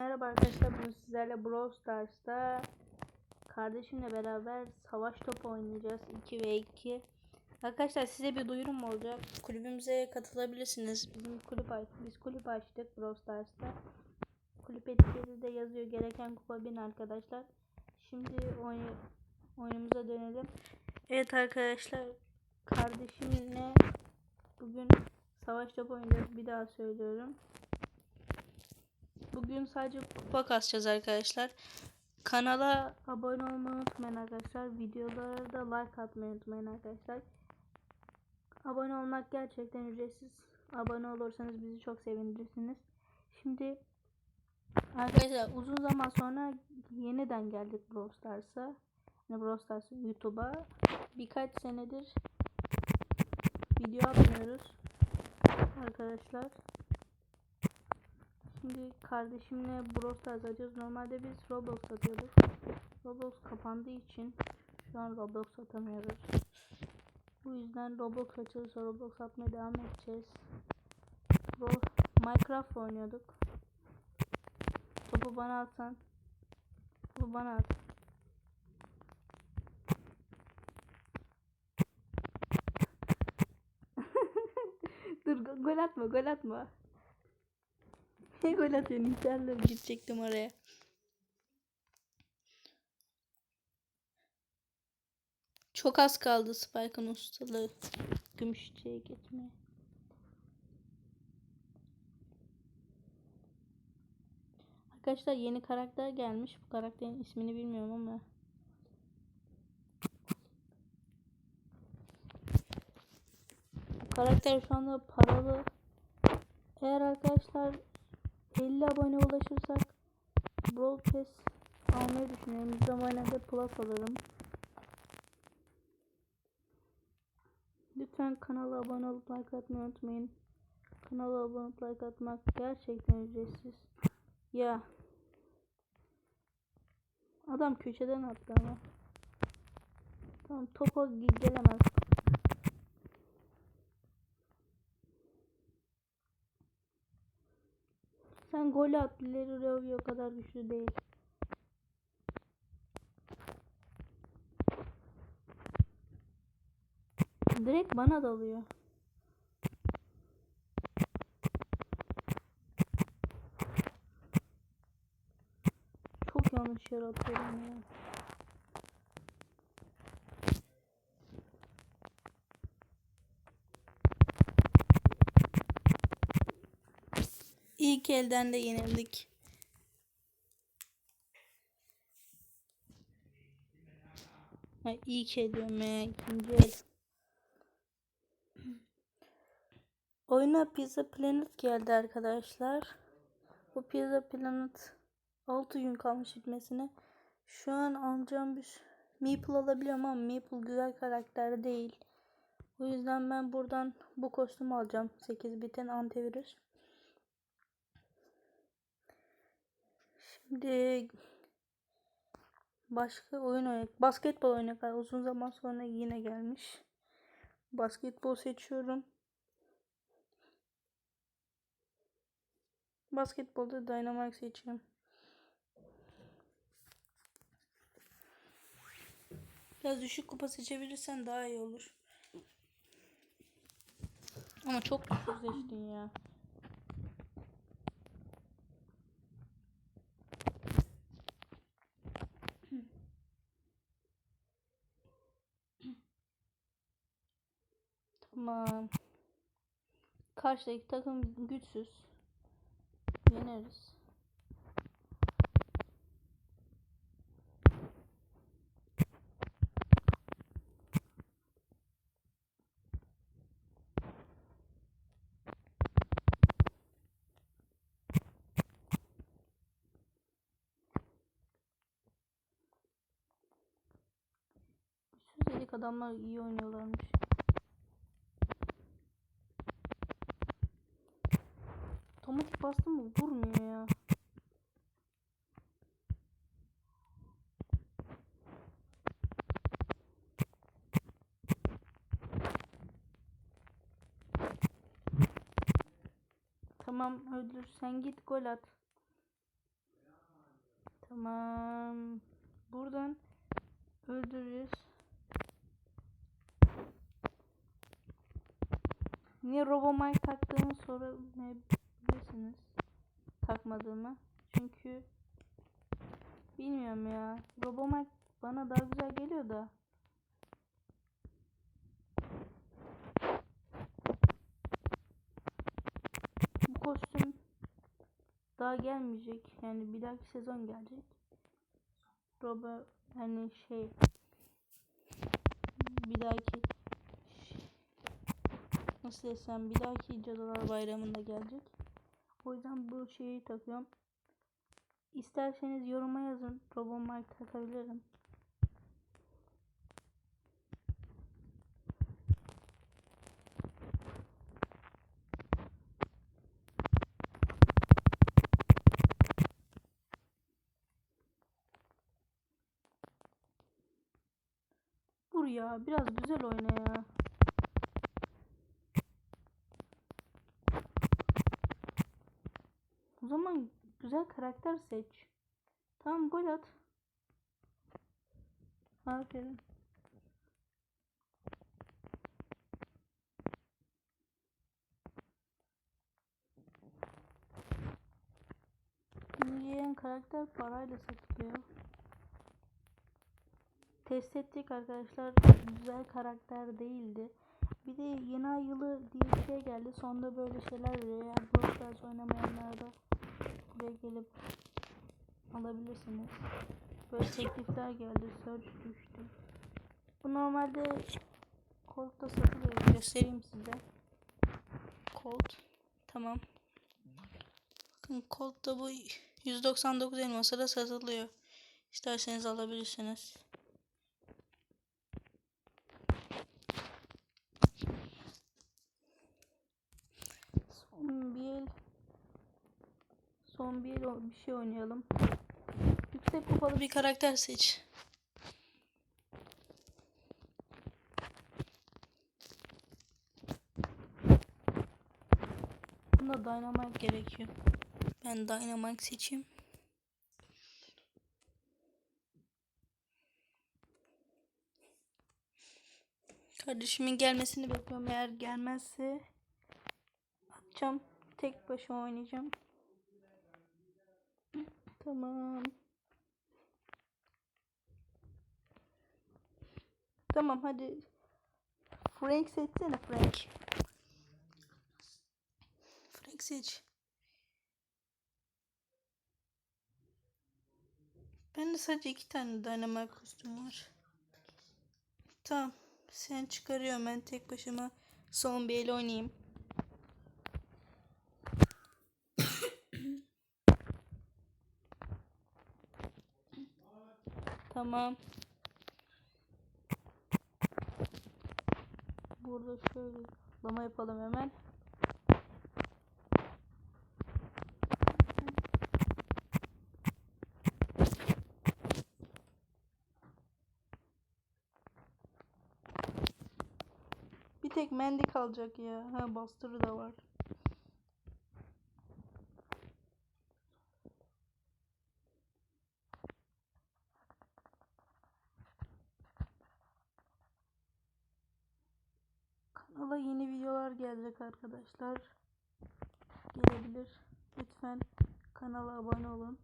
Merhaba arkadaşlar bugün sizlerle Brawl Stars'ta kardeşimle beraber savaş topu oynayacağız. 2 ve 2 Arkadaşlar size bir duyurum olacak. Kulübümüze katılabilirsiniz. Bizim kulüp biz kulüp açtık Brawl Stars'ta. Kulüp etiketi de yazıyor. Gereken kupa 1000 arkadaşlar. Şimdi oyn oyunumuza dönelim. Evet arkadaşlar kardeşimle bugün savaş topu oynayacağız. Bir daha söylüyorum Bugün sadece kupa kasacağız arkadaşlar. Kanala abone olmayı unutmayın arkadaşlar. Videolara da like atmayı unutmayın arkadaşlar. Abone olmak gerçekten ücretsiz. Abone olursanız bizi çok sevindirirsiniz. Şimdi arkadaşlar uzun zaman sonra yeniden geldik Brawl Stars'a. Yani Brawl Stars YouTube'a. Birkaç senedir video atmıyoruz. Arkadaşlar. Şimdi kardeşimle Brawl Stars açıyoruz. Normalde biz Roblox atıyorduk. Roblox kapandığı için şu an Roblox atamıyoruz. Bu yüzden Roblox açılırsa Roblox atmaya devam edeceğiz. Minecraft oynuyorduk. Topu bana atsan. Topu bana at. Dur go- gol atma gol atma. Ne gol atıyorsun? İnterle gidecektim oraya. Çok az kaldı Spike'ın ustalığı. Gümüşçe'ye geçmeye. Arkadaşlar yeni karakter gelmiş. Bu karakterin ismini bilmiyorum ama. Bu karakter şu anda paralı. Eğer arkadaşlar 50 abone ulaşırsak Brawl Pass almayı düşünüyorum. Bir zamanlarda Plus alırım. Lütfen kanala abone olup like atmayı unutmayın. Kanala abone olup like atmak gerçekten ücretsiz. Ya. Adam köşeden attı ama. Tamam topa ge- gelemez. Sen gol at. Larry Rovio kadar güçlü değil. Direkt bana dalıyor. Çok yanlış yere atıyorum ya. İlk elden de yenildik. Ay ilk el diyorum ya. Oyuna Pizza Planet geldi arkadaşlar. Bu Pizza Planet 6 gün kalmış bitmesine. Şu an alacağım bir Meeple alabiliyorum ama Meeple güzel karakter değil. O yüzden ben buradan bu kostüm alacağım. 8 biten antivirüs. Şimdi başka oyun oynayak. Basketbol oynayak. Uzun zaman sonra yine gelmiş. Basketbol seçiyorum. Basketbolda Dynamite seçiyorum. Biraz düşük kupa seçebilirsen daha iyi olur. Ama çok düşük seçtin ya. Tamam. Karşıdaki takım güçsüz. Yeneriz. Dedik adamlar iyi oynuyorlarmış. Bastım mı vurmuyor ya. Tamam öldür sen git gol at. Tamam. Buradan öldürürüz. Niye Robomike taktığımı sorabilirsiniz. Takmadığımı. Çünkü bilmiyorum ya. Robomike bana daha güzel geliyor da. Bu kostüm daha gelmeyecek. Yani bir dahaki sezon gelecek. Robo hani şey bir dahaki nasıl desem bir dahaki Cadılar Bayramı'nda gelecek. O yüzden bu şeyi takıyorum. İsterseniz yoruma yazın. Robomark takabilirim. Dur ya biraz güzel oyna ya. O zaman güzel karakter seç. Tamam gol at. Aferin. Yiyen karakter parayla satılıyor. Test ettik arkadaşlar. Güzel karakter değildi. Bir de yeni ay yılı diye bir şey geldi. Sonunda böyle şeyler veriyor. Eğer Brawl Stars oynamayanlar da buraya gelip alabilirsiniz. Böyle teklifler geldi. Search düştü. Bu normalde Colt'ta satılıyor. Göstereyim size. Colt. Tamam. Bakın Colt'ta bu 199 elmasa da satılıyor. İsterseniz alabilirsiniz. Son bir el O- bir şey oynayalım. Yüksek kupalı bir karakter seç. Bunda Dynamite gerekiyor. Ben Dynamite seçeyim. Kardeşimin gelmesini bekliyorum. Eğer gelmezse atacağım. Tek başıma oynayacağım. Tamam. Tamam hadi. Frank seçsene Frank. Frank seç. Bende sadece iki tane Dynamite kostüm var. Tamam. Sen çıkarıyorum ben tek başıma son bir el oynayayım. Tamam. Burada şöyle lama yapalım hemen. Bir tek Mandy kalacak ya. Ha Buster'ı da var. Kanala yeni videolar gelecek arkadaşlar. Gelebilir. Lütfen kanala abone olun.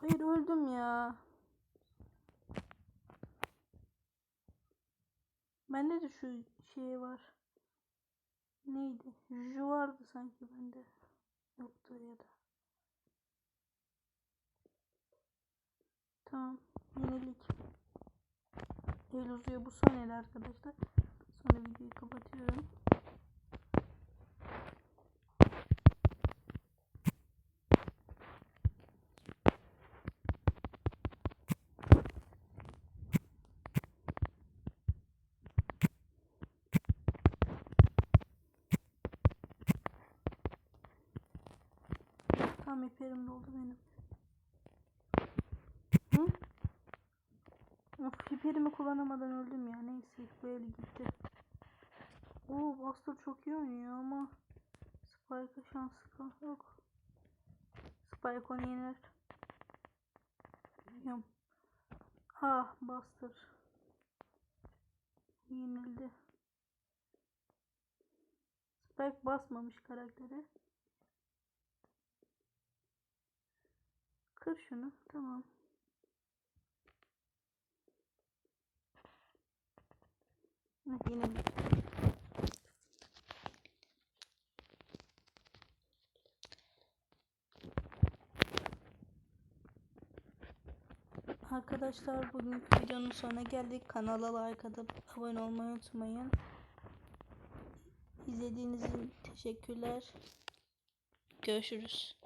Hayır öldüm ya. Bende de şu şey var. Neydi? Juju vardı sanki bende. Yoktu ya da. Tamam. Yenilik. El uzuyor. Bu son el arkadaşlar. Sonra videoyu kapatıyorum. Tam iperim doldu benim. Hı? Of hiperimi kullanamadan öldüm ya. Neyse el gitti. Oo Buster çok iyi oynuyor ama Spike'a şansı yok. Spike onu yener. Bilmiyorum. Ah Buster. Yenildi. Spike basmamış karaktere. Kır şunu. Tamam. Heh, yenildi. Arkadaşlar bugünkü videonun sonuna geldik. Kanala like atıp abone olmayı unutmayın. İzlediğiniz için teşekkürler. Görüşürüz.